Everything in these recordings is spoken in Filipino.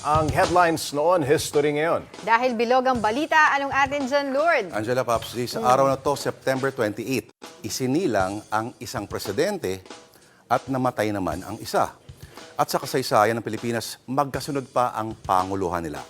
Ang headlines noon, history ngayon. Dahil bilog ang balita, anong atin dyan, Lord? Angela Paps, G, sa araw na to, September 28, isinilang ang isang presidente at namatay naman ang isa. At sa kasaysayan ng Pilipinas, magkasunod pa ang panguluhan nila.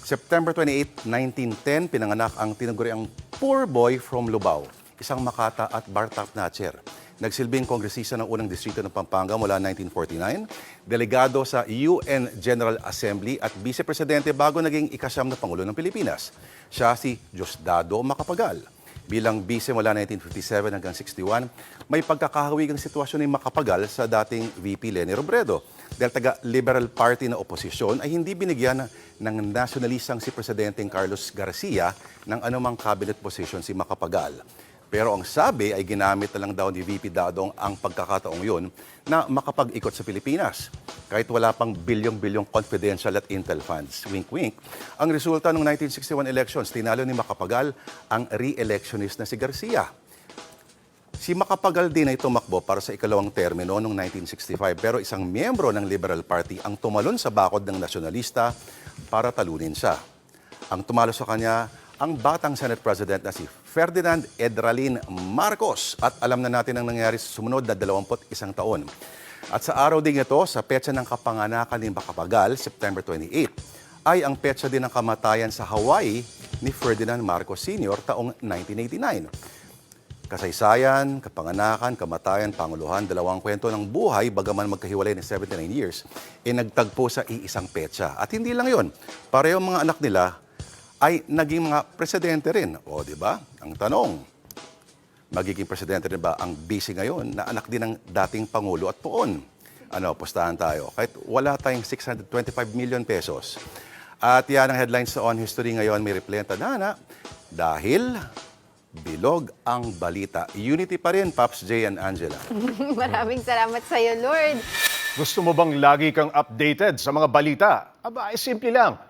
September 28, 1910, pinanganak ang tinaguriang poor boy from Lubao, isang Makata at Bartak Natcher. Nagsilbing kongresista ng unang distrito ng Pampanga mula 1949, delegado sa UN General Assembly at vice-presidente bago naging ikasyam na Pangulo ng Pilipinas. Siya si Diosdado Macapagal. Bilang vice mula 1957 hanggang 61, may pagkakahawig ang sitwasyon ni Macapagal sa dating VP Leni Robredo. Dahil taga-Liberal Party na oposisyon ay hindi binigyan ng nasyonalistang si Presidenteng Carlos Garcia ng anumang cabinet position si Macapagal. Pero ang sabi ay ginamit na lang daw ni VP Dadong ang pagkakataong yun na makapag-ikot sa Pilipinas. Kahit wala pang bilyong-bilyong confidential at intel funds. Wink-wink. Ang resulta ng 1961 elections, tinalo ni Macapagal ang re-electionist na si Garcia. Si Macapagal din ay tumakbo para sa ikalawang termino noong 1965 pero isang miyembro ng Liberal Party ang tumalon sa bakod ng nasyonalista para talunin siya. Ang tumalo sa kanya ang batang Senate President na si Ferdinand Edralin Marcos at alam na natin ang nangyari sa sumunod na 21 taon. At sa araw ding ito, sa petsa ng kapanganakan ni Macapagal, September 28, ay ang petsa din ng kamatayan sa Hawaii ni Ferdinand Marcos Sr. taong 1989. Kasaysayan, kapanganakan, kamatayan, panguluhan, dalawang kwento ng buhay, bagaman magkahiwalay ng 79 years, e nagtagpo sa iisang petsa. At hindi lang yon, pareho mga anak nila ay naging mga presidente rin. O, di ba? Ang tanong, magiging presidente rin ba ang busy ngayon na anak din ng dating Pangulo at poon? Ano, pustahan tayo. Kahit wala tayong 625 million pesos. At yan ang headlines sa On History ngayon. May replay ang tadhana dahil bilog ang balita. Unity pa rin, Pops J and Angela. Maraming salamat sa iyo, Lord. Gusto mo bang lagi kang updated sa mga balita? Aba, ay simple lang.